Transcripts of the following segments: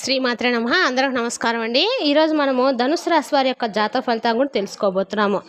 శ్రీమాత్రే నమ. అందరం నమస్కారం అండి. ఈరోజు మనము ధనుసు రాశి వారి యొక్క జాతక ఫలితాన్ని కూడా తెలుసుకోబోతున్నాము.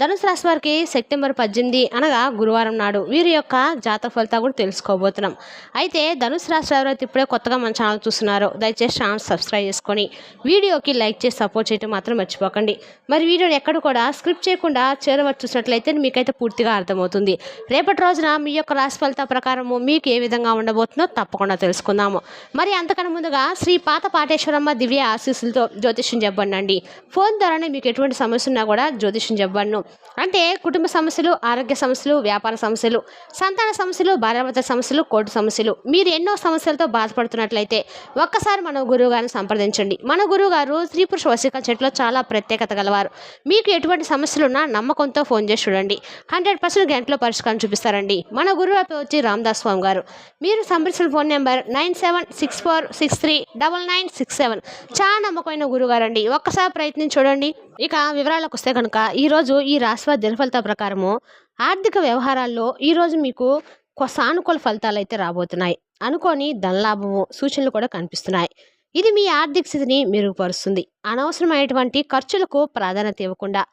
ధనుసు రాశి వారికి సెప్టెంబర్ పద్దెనిమిది అనగా గురువారం నాడు వీరి యొక్క జాతక ఫలితాలు కూడా తెలుసుకోబోతున్నాం. అయితే ధనుసు రాశి ఎవరైతే ఇప్పుడే కొత్తగా మన ఛానల్ చూస్తున్నారో. దయచేసి ఛానల్ సబ్స్క్రైబ్ చేసుకొని వీడియోకి లైక్ చేసి సపోర్ట్ చేయడం మాత్రం మర్చిపోకండి. మరి వీడియోని ఎక్కడ కూడా స్క్రిప్ట్ చేయకుండా చేరవచ్చు చూసినట్లయితే మీకైతే పూర్తిగా అర్థమవుతుంది. రేపటి రోజున మీ యొక్క రాశి ఫలితాల ప్రకారము మీకు ఏ విధంగా ఉండబోతుందో తప్పకుండా తెలుసుకుందాము. మరి అంతకన్నా ముందుగా శ్రీ పాత పాటేశ్వరమ్మ దివ్య ఆశీస్సులతో జ్యోతిష్యం చెప్పండి ఫోన్ ద్వారానే మీకు ఎటువంటి సమస్య ఉన్నా కూడా జ్యోతిష్యం చెప్పండి. అంటే కుటుంబ సమస్యలు ఆరోగ్య సమస్యలు వ్యాపార సమస్యలు సంతాన సమస్యలు భార్యాభర్త సమస్యలు కోర్టు సమస్యలు. మీరు ఎన్నో సమస్యలతో బాధపడుతున్నట్లయితే ఒక్కసారి మన గురువుగారిని సంప్రదించండి. మన గురువుగారు స్త్రీ పురుష వశీకరణ చెట్లో చాలా ప్రత్యేకత గలవారు. మీకు ఎటువంటి సమస్యలున్నా నమ్మకంతో ఫోన్ చేసి చూడండి. హండ్రెడ్ పర్సెంట్ గంటలో పరిష్కారం చూపిస్తారండి. మన గురువు వచ్చి రామదాస్ స్వామి గారు. మీరు సంప్రదించిన phone number nine seven six four six three double nine six seven. చాలా నమ్మకమైన గురుగారండి ఒక్కసారి ప్రయత్నం చూడండి. ఇక వివరాలకు వస్తే కనుక ఈరోజు ఈ రాశివారి దినఫలిత ప్రకారము ఆర్థిక వ్యవహారాల్లో ఈరోజు మీకు కొ- సానుకూల ఫలితాలు అయితే రాబోతున్నాయి. అనుకోని ధనలాభము సూచనలు కూడా కనిపిస్తున్నాయి. ఇది మీ ఆర్థిక స్థితిని మెరుగుపరుస్తుంది. అనవసరమైనటువంటి ఖర్చులకు ప్రాధాన్యత ఇవ్వకుండా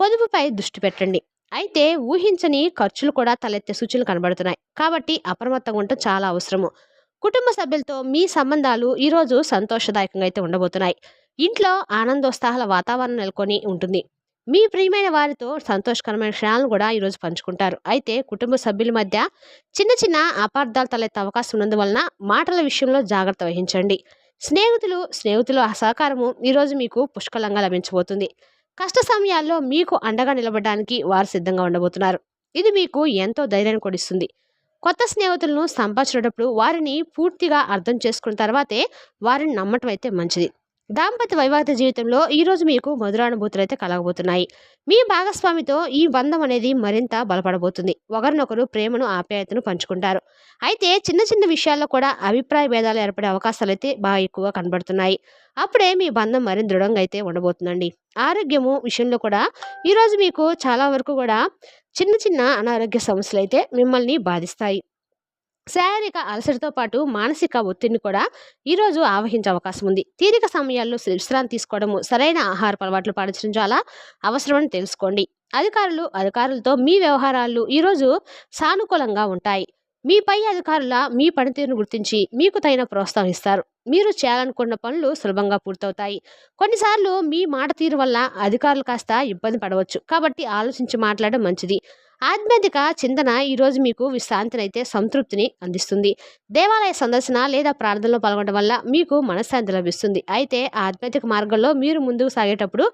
పొదుపుపై దృష్టి పెట్టండి. అయితే ఊహించని ఖర్చులు కూడా తలెత్తే సూచనలు కనబడుతున్నాయి. కాబట్టి అప్రమత్తంగా ఉండటం చాలా అవసరము. కుటుంబ సభ్యులతో మీ సంబంధాలు ఈరోజు సంతోషదాయకంగా అయితే ఉండబోతున్నాయి. ఇంట్లో ఆనందోత్సాహాల వాతావరణం నెలకొని ఉంటుంది. మీ ప్రియమైన వారితో సంతోషకరమైన క్షణాలను కూడా ఈరోజు పంచుకుంటారు. అయితే కుటుంబ సభ్యుల మధ్య చిన్న చిన్న అపార్థాలు తలెత్తే అవకాశం ఉన్నందువలన మాటల విషయంలో జాగ్రత్త వహించండి. స్నేహితులు స్నేహితుల సహకారము ఈరోజు మీకు పుష్కలంగా లభించబోతుంది. కష్ట సమయాల్లో మీకు అండగా నిలబడడానికి వారు సిద్ధంగా ఉండబోతున్నారు. ఇది మీకు ఎంతో ధైర్యాన్ని కొడిస్తుంది కొత్త స్నేహితులను సంపాదించేటప్పుడు వారిని పూర్తిగా అర్థం చేసుకున్న తర్వాతే వారిని నమ్మటం అయితే మంచిది. దాంపత్య వైవాహిక జీవితంలో ఈరోజు మీకు మధురానుభూతులు అయితే కలగబోతున్నాయి. మీ భాగస్వామితో ఈ బంధం అనేది మరింత బలపడబోతుంది. ఒకరినొకరు ప్రేమను ఆప్యాయతను పంచుకుంటారు. అయితే చిన్న చిన్న విషయాల్లో కూడా అభిప్రాయ భేదాలు ఏర్పడే అవకాశాలు అయితే బాగా ఎక్కువగా కనబడుతున్నాయి. అప్పుడే మీ బంధం మరింత దృఢంగా అయితే ఉండబోతుందండి. ఆరోగ్యము విషయంలో కూడా ఈరోజు మీకు చాలా వరకు కూడా చిన్న చిన్న అనారోగ్య సమస్యలు అయితే మిమ్మల్ని బాధిస్తాయి. శారీరక అలసటతో పాటు మానసిక ఒత్తిడిని కూడా ఈరోజు ఆవహించే అవకాశం ఉంది. తీరిక సమయాల్లో విశ్రాంతి తీసుకోవడము సరైన ఆహార అలవాట్లు పాటించడం చాలా అవసరమని తెలుసుకోండి. అధికారులు అధికారులతో మీ వ్యవహారాలు ఈరోజు సానుకూలంగా ఉంటాయి. మీ పై అధికారుల మీ పనితీరును గుర్తించి మీకు తగిన ప్రోత్సహిస్తారు మీరు చేయాలనుకున్న పనులు సులభంగా పూర్తవుతాయి. కొన్నిసార్లు మీ మాట తీరు వల్ల అధికారులు కాస్త ఇబ్బంది పడవచ్చు. కాబట్టి ఆలోచించి మాట్లాడడం మంచిది. ఆధ్యాత్మిక చింతన ఈరోజు మీకు విశ్రాంతినైతే సంతృప్తిని అందిస్తుంది. దేవాలయ సందర్శన లేదా ప్రార్థనలో పాల్గొనడం వల్ల మీకు మనశ్శాంతి లభిస్తుంది. అయితే ఆధ్యాత్మిక మార్గంలో మీరు ముందుకు సాగేటప్పుడు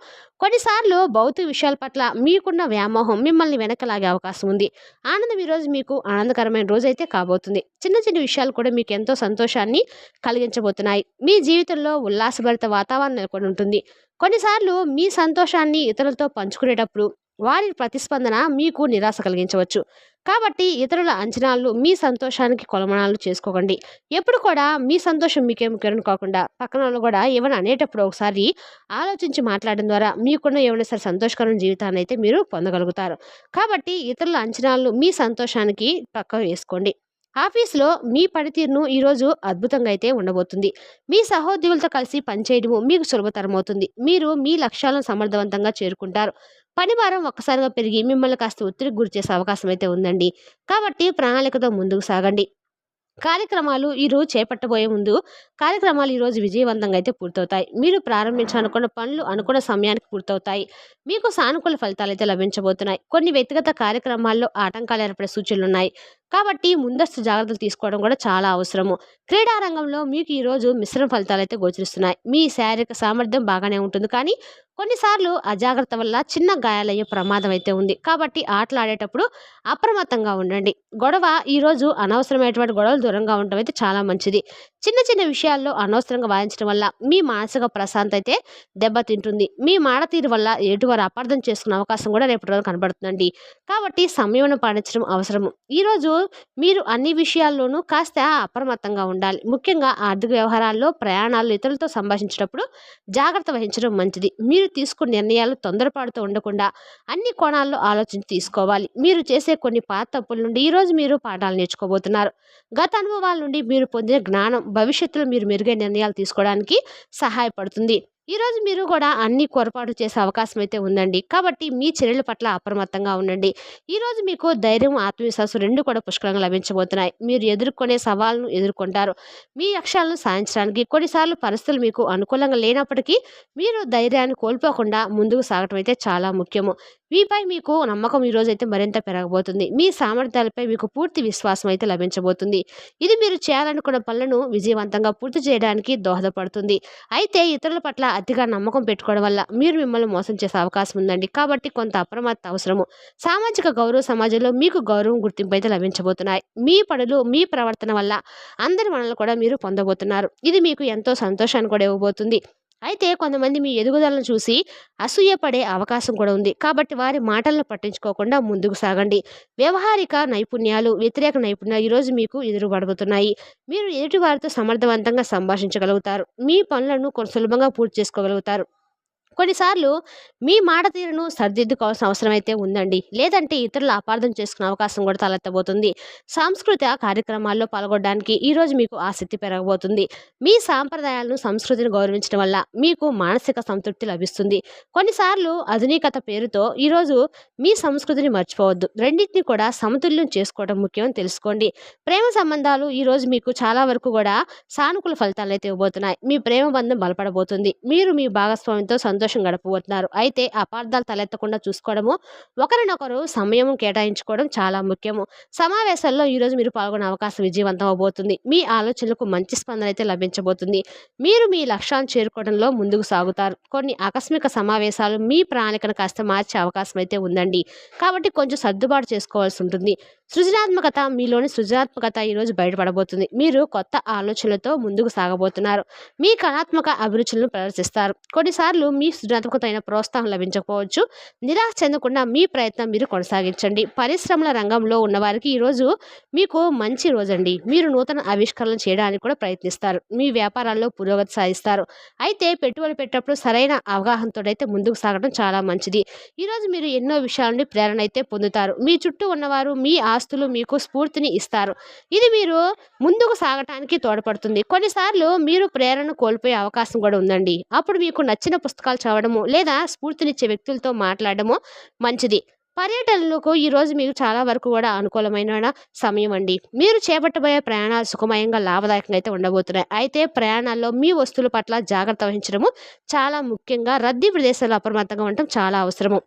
కొన్నిసార్లు భౌతిక విషయాల పట్ల మీకున్న వ్యామోహం మిమ్మల్ని వెనకలాగే అవకాశం ఉంది. ఆనందం ఈరోజు మీకు ఆనందకరమైన రోజు అయితే కాబోతుంది. చిన్న చిన్న విషయాలు కూడా మీకు ఎంతో సంతోషాన్ని కలిగించబోతున్నాయి. మీ జీవితంలో ఉల్లాసభరిత వాతావరణం నెలకొని ఉంటుంది. కొన్నిసార్లు మీ సంతోషాన్ని ఇతరులతో పంచుకునేటప్పుడు వారి ప్రతిస్పందన మీకు నిరాశ కలిగించవచ్చు. కాబట్టి ఇతరుల అంచనాలు మీ సంతోషానికి కొలమనాలు చేసుకోకండి. ఎప్పుడు కూడా మీ సంతోషం మీకే ముఖ్యం కాకుండా పక్కన వాళ్ళు కూడా ఏమైనా అనేటప్పుడు ఒకసారి ఆలోచించి మాట్లాడడం ద్వారా మీకున్న ఏమైనా సరే సంతోషకరమైన జీవితాన్ని అయితే మీరు పొందగలుగుతారు. కాబట్టి ఇతరుల అంచనాలు మీ సంతోషానికి పక్క వేసుకోండి. ఆఫీస్లో మీ పనితీరును ఈరోజు అద్భుతంగా అయితే ఉండబోతుంది. మీ సహోద్యోగులతో కలిసి పనిచేయడము మీకు సులభతరమవుతుంది. మీరు మీ లక్ష్యాలను సమర్థవంతంగా చేరుకుంటారు. పని భారం ఒక్కసారిగా పెరిగి మిమ్మల్ని కాస్త ఒత్తిడికి గురి చేసే అవకాశం అయితే ఉందండి. కాబట్టి ప్రణాళికతో ముందుకు సాగండి. కార్యక్రమాలు ఈరోజు చేపట్టబోయే ముందు కార్యక్రమాలు ఈరోజు విజయవంతంగా అయితే పూర్తవుతాయి. మీరు ప్రారంభించాలనుకున్న పనులు అనుకున్న సమయానికి పూర్తవుతాయి. మీకు సానుకూల ఫలితాలు అయితే లభించబోతున్నాయి. కొన్ని వ్యక్తిగత కార్యక్రమాల్లో ఆటంకాలు ఏర్పడే సూచనలు ఉన్నాయి కాబట్టి ముందస్తు జాగ్రత్తలు తీసుకోవడం కూడా చాలా అవసరము. క్రీడారంగంలో మీకు ఈరోజు మిశ్రమ ఫలితాలు అయితే గోచరిస్తున్నాయి. మీ శారీరక సామర్థ్యం బాగానే ఉంటుంది. కానీ కొన్నిసార్లు అజాగ్రత్త వల్ల చిన్న గాయాలయ్యే ప్రమాదం అయితే ఉంది. కాబట్టి ఆటలు ఆడేటప్పుడు అప్రమత్తంగా ఉండండి. గొడవ ఈరోజు అనవసరమైనటువంటి గొడవలు దూరంగా ఉండటం అయితే చాలా మంచిది. చిన్న చిన్న విషయాల్లో అనవసరంగా వాదించడం వల్ల మీ మానసిక ప్రశాంతత అయితే దెబ్బతింటుంది. మీ మాట తీరు వల్ల ఎటువారు అపార్థం చేసుకునే అవకాశం కూడా రేపటి రోజు కనబడుతుందండి. కాబట్టి సమయం పాటించడం అవసరము. ఈరోజు మీరు అన్ని విషయాల్లోనూ కాస్త అప్రమత్తంగా ఉండాలి. ముఖ్యంగా ఆర్థిక వ్యవహారాల్లో ప్రయాణాలు ఇతరులతో సంభాషించేటప్పుడు జాగ్రత్త వహించడం మంచిది. మీరు తీసుకున్న నిర్ణయాలు తొందరపాటుతో ఉండకుండా అన్ని కోణాల్లో ఆలోచించి తీసుకోవాలి. మీరు చేసే కొన్ని పాత తప్పుల నుండి ఈరోజు మీరు పాఠాలు నేర్చుకోబోతున్నారు. గత అనుభవాల నుండి మీరు పొందిన జ్ఞానం భవిష్యత్తులో మీరు మెరుగైన నిర్ణయాలు తీసుకోవడానికి సహాయపడుతుంది. ఈరోజు మీరు కూడా అన్ని పొరపాటు చేసే అవకాశం అయితే ఉందండి. కాబట్టి మీ చర్యల పట్ల అప్రమత్తంగా ఉండండి. ఈరోజు మీకు ధైర్యం ఆత్మవిశ్వాసం రెండు కూడా పుష్కలంగా లభించబోతున్నాయి. మీరు ఎదుర్కొనే సవాళ్ళను ఎదుర్కొంటారు. మీ లక్ష్యాలను సాధించడానికి కొన్నిసార్లు పరిస్థితులు మీకు అనుకూలంగా లేనప్పటికీ మీరు ధైర్యాన్ని కోల్పోకుండా ముందుకు సాగటం అయితే చాలా ముఖ్యము. మీపై మీకు నమ్మకం ఈరోజు అయితే మరింత పెరగబోతుంది. మీ సామర్థ్యాలపై మీకు పూర్తి విశ్వాసం అయితే లభించబోతుంది. ఇది మీరు చేయాలనుకున్న పనులను విజయవంతంగా పూర్తి చేయడానికి దోహదపడుతుంది. అయితే ఇతరుల పట్ల అతిగా నమ్మకం పెట్టుకోవడం వల్ల మీరు మిమ్మల్ని మోసం చేసే అవకాశం ఉందండి. కాబట్టి కొంత అప్రమత్త అవసరము. సామాజిక గౌరవ సమాజంలో మీకు గౌరవం గుర్తింపు అయితే లభించబోతున్నాయి. మీ పనులు మీ ప్రవర్తన వల్ల అందరి మనల్ని కూడా మీరు పొందబోతున్నారు. ఇది మీకు ఎంతో సంతోషాన్ని కూడా ఇవ్వబోతుంది. అయితే కొంతమంది మీ ఎదుగుదలను చూసి అసూయపడే అవకాశం కూడా ఉంది. కాబట్టి వారి మాటలను పట్టించుకోకుండా ముందుకు సాగండి. వ్యవహారిక నైపుణ్యాలు వ్యతిరేక నైపుణ్యాలు ఈరోజు మీకు ఎదురుపడబోతున్నాయి. మీరు ఎదుటి వారితో సమర్థవంతంగా సంభాషించగలుగుతారు. మీ పనులను కొంచెం సులభంగా పూర్తి చేసుకోగలుగుతారు. కొన్నిసార్లు మీ మాట తీరును సరిదిద్దుకోవాల్సిన అవసరం అయితే ఉందండి. లేదంటే ఇతరులు అపార్థం చేసుకునే అవకాశం కూడా తలెత్తబోతుంది. సాంస్కృతిక కార్యక్రమాల్లో పాల్గొనడానికి ఈరోజు మీకు ఆసక్తి పెరగబోతుంది. మీ సాంప్రదాయాలను సంస్కృతిని గౌరవించడం వల్ల మీకు మానసిక సంతృప్తి లభిస్తుంది. కొన్నిసార్లు ఆధునికత పేరుతో ఈరోజు మీ సంస్కృతిని మర్చిపోవద్దు. రెండింటిని కూడా సమతుల్యం చేసుకోవడం ముఖ్యం తెలుసుకోండి. ప్రేమ సంబంధాలు ఈరోజు మీకు చాలా వరకు కూడా సానుకూల ఫలితాలు అయితే ఇవ్వబోతున్నాయి. మీ ప్రేమ బంధం బలపడబోతుంది. మీరు మీ భాగస్వామితో సంతోషం గడపబోతున్నారు. అయితే అపార్థాలు తలెత్తకుండా చూసుకోవడము ఒకరినొకరు సమయం కేటాయించుకోవడం చాలా ముఖ్యము. సమావేశాల్లో ఈరోజు మీరు పాల్గొనే అవకాశం విజయవంతం అవబోతుంది. మీ ఆలోచనలకు మంచి స్పందన అయితే లభించబోతుంది. మీరు మీ లక్ష్యాన్ని చేరుకోవడంలో ముందుకు సాగుతారు. కొన్ని ఆకస్మిక సమావేశాలు మీ ప్రణాళికను కాస్త మార్చే అవకాశం అయితే ఉందండి. కాబట్టి కొంచెం సర్దుబాటు చేసుకోవాల్సి ఉంటుంది. సృజనాత్మకత మీలోని సృజనాత్మకత ఈరోజు బయటపడబోతుంది. మీరు కొత్త ఆలోచనలతో ముందుకు సాగబోతున్నారు. మీ కళాత్మక అభిరుచులను ప్రదర్శిస్తారు. కొన్నిసార్లు మీ సృజనాత్మకతమైన ప్రోత్సాహం లభించకపోవచ్చు. నిరాశ చెందకుండా మీ ప్రయత్నం మీరు కొనసాగించండి. పరిశ్రమల రంగంలో ఉన్నవారికి ఈరోజు మీకు మంచి రోజండి. మీరు నూతన ఆవిష్కరణలు చేయడానికి కూడా ప్రయత్నిస్తారు. మీ వ్యాపారాల్లో పురోగతి సాధిస్తారు. అయితే పెట్టుబడి పెట్టేటప్పుడు సరైన అవగాహనతో అయితే ముందుకు సాగడం చాలా మంచిది. ఈరోజు మీరు ఎన్నో విషయాల నుండి ప్రేరణ అయితే పొందుతారు. మీ చుట్టూ ఉన్నవారు మీ ఆస్తులు మీకు స్ఫూర్తిని ఇస్తారు. ఇది మీరు ముందుకు సాగటానికి తోడ్పడుతుంది. కొన్నిసార్లు మీరు ప్రేరణ కోల్పోయే అవకాశం కూడా ఉందండి. అప్పుడు మీకు నచ్చిన పుస్తకాలు చదవడము లేదా స్ఫూర్తినిచ్చే వ్యక్తులతో మాట్లాడడము మంచిది. పర్యటనలకు ఈరోజు మీకు చాలా వరకు కూడా అనుకూలమైన సమయం అండి. మీరు చేపట్టబోయే ప్రయాణాలు సుఖమయంగా లాభదాయకంగా అయితే ఉండబోతున్నాయి. అయితే ప్రయాణాల్లో మీ వస్తువుల పట్ల జాగ్రత్త వహించడము చాలా ముఖ్యంగా రద్దీ ప్రదేశాల్లో అప్రమత్తంగా ఉండటం చాలా అవసరము.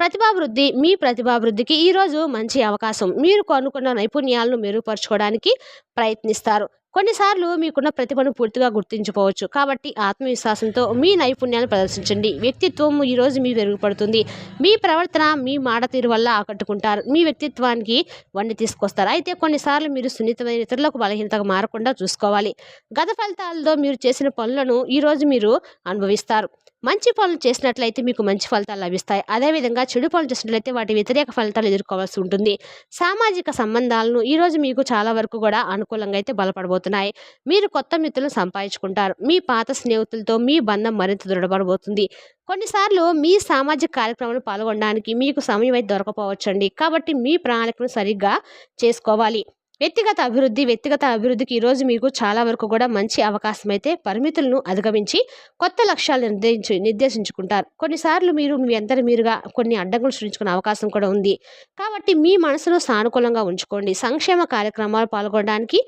ప్రతిభాభివృద్ధి మీ ప్రతిభాభివృద్ధికి ఈరోజు మంచి అవకాశం. మీరు కొనుక్కున్న నైపుణ్యాలను మెరుగుపరచుకోవడానికి ప్రయత్నిస్తారు. కొన్నిసార్లు మీకున్న ప్రతిభను పూర్తిగా గుర్తించుకోవచ్చు కాబట్టి ఆత్మవిశ్వాసంతో మీ నైపుణ్యాన్ని ప్రదర్శించండి. వ్యక్తిత్వం ఈరోజు మీ మెరుగుపడుతుంది మీ ప్రవర్తన మీ మాట తీరు వల్ల ఆకట్టుకుంటారు. మీ వ్యక్తిత్వానికి వండి తీసుకొస్తారు. అయితే కొన్నిసార్లు మీరు సున్నితమైన ఇతరులకు బలహీనతగా మారకుండా చూసుకోవాలి. గత ఫలితాలతో మీరు చేసిన పనులను ఈరోజు మీరు అనుభవిస్తారు. మంచి పనులు చేసినట్లయితే మీకు మంచి ఫలితాలు లభిస్తాయి. అదేవిధంగా చెడు పనులు చేసినట్లయితే వాటి వ్యతిరేక ఫలితాలు ఎదుర్కోవాల్సి ఉంటుంది. సామాజిక సంబంధాలను ఈరోజు మీకు చాలా వరకు కూడా అనుకూలంగా అయితే పెరిగిపోతున్నాయి మీరు కొత్త మిత్రులను సంపాదించుకుంటారు. మీ పాత స్నేహితులతో మీ బంధం మరింత దృఢపడబోతుంది. కొన్నిసార్లు మీ సామాజిక కార్యక్రమాలు పాల్గొనడానికి మీకు సమయం అయితే దొరకపోవచ్చండి. కాబట్టి మీ ప్రణాళికను సరిగ్గా చేసుకోవాలి. వ్యక్తిగత అభివృద్ధి వ్యక్తిగత అభివృద్ధికి ఈరోజు మీకు చాలా వరకు కూడా మంచి అవకాశం అయితే పరిమితులను అధిగమించి కొత్త లక్ష్యాలు నిర్దేశించు నిర్దేశించుకుంటారు. కొన్నిసార్లు మీరు మీ అందరి మీరుగా కొన్ని అడ్డంకులు సృష్టించుకునే అవకాశం కూడా ఉంది. కాబట్టి మీ మనసును సానుకూలంగా ఉంచుకోండి. సంక్షేమ కార్యక్రమాలు పాల్గొనడానికి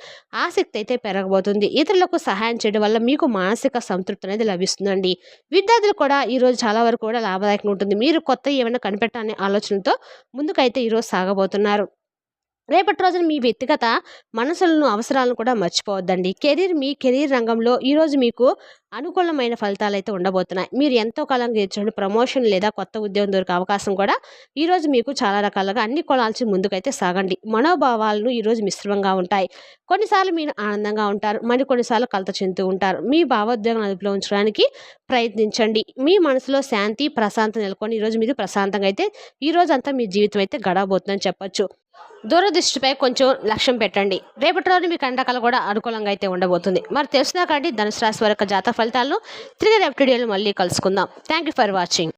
ఆసక్తి అయితే పెరగబోతుంది. ఇతరులకు సహాయం చేయడం వల్ల మీకు మానసిక సంతృప్తి అనేది లభిస్తుందండి. విద్యార్థులు కూడా ఈరోజు చాలా వరకు కూడా లాభదాయకంగా ఉంటుంది. మీరు కొత్త ఏమైనా కనిపెట్టాలనే ఆలోచనతో ముందుకైతే ఈరోజు సాగబోతున్నారు. రేపటి రోజున మీ వ్యక్తిగత మనసులను అవసరాలను కూడా మర్చిపోవద్దండి. కెరీర్ మీ కెరీర్ రంగంలో ఈరోజు మీకు అనుకూలమైన ఫలితాలు అయితే ఉండబోతున్నాయి. మీరు ఎంతో కాలం చేర్చుకుని ప్రమోషన్ లేదా కొత్త ఉద్యోగం దొరికే అవకాశం కూడా ఈరోజు మీకు చాలా రకాలుగా అన్ని కొనాల్సి ముందుకైతే సాగండి. మనోభావాలను ఈరోజు మిశ్రమంగా ఉంటాయి. కొన్నిసార్లు మీరు ఆనందంగా ఉంటారు. మరి కొన్నిసార్లు కలత చెందుతూ ఉంటారు. మీ భావోద్వేగం అదుపులో ఉంచడానికి ప్రయత్నించండి. మీ మనసులో శాంతి ప్రశాంతత నెలకొని ఈరోజు మీరు ప్రశాంతంగా అయితే ఈ రోజు అంతా మీ జీవితం అయితే గడవబోతుందని చెప్పొచ్చు. దూరదృష్టిపై కొంచెం లక్ష్యం పెట్టండి. రేపటి రోజు మీకు అండకాలు కూడా అనుకూలంగా అయితే ఉండబోతుంది. మరి తెలిసినా ధనుసు రాశి వరకు జాతక ఫలితాలను తిరిగి రేపటి వీడియోలో మళ్ళీ కలుసుకుందాం. Thank you for watching